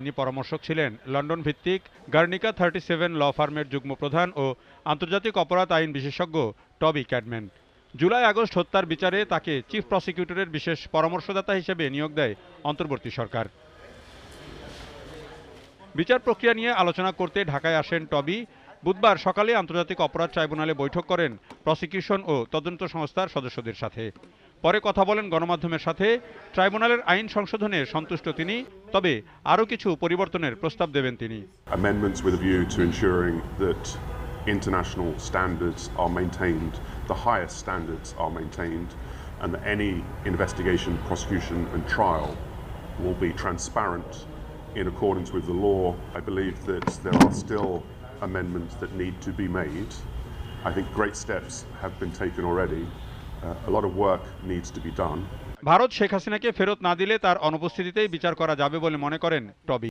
তিনি পরামর্শক ছিলেন। লন্ডন ভিত্তিক গার্নিকা থার্টি সেভেন ল ফার্মের যুগ্ম প্রধান ও আন্তর্জাতিক অপরাধ আইন বিশেষজ্ঞ টবি ক্যাডম্যান জুলাই আগস্ট হত্যার বিচারে তাকে চিফ প্রসিকিউটরের বিশেষ পরামর্শদাতা হিসেবে নিয়োগ দেয় অন্তর্বর্তী সরকার। বিচার প্রক্রিয়া নিয়ে আলোচনা করতে ঢাকায় আসেন টবি। বুধবার সকালে আন্তর্জাতিক অপরাধ ট্রাইব্যুনালে বৈঠক করেন প্রসিকিউশন ও তদন্ত সংস্থার সদস্যদের সাথে। পরে কথা বলেন গণমাধ্যমের সাথে ট্রাইব্যুনালের আইন সংশোধনে সন্তুষ্ট তিনি তবে আরও কিছু পরিবর্তনের প্রস্তাব দেবেন তিনি international standards are maintained, the highest standards are maintained, and that any investigation, prosecution, and trial will be transparent in accordance with the law. I believe that there are still amendments that need to be made. I think great steps have been taken already. Uh. Bharat Sheikh হাসিনাকে ফেরত না দিলে তার অনুপস্থিতিতেই বিচার করা যাবে বলে মনে করেন টবি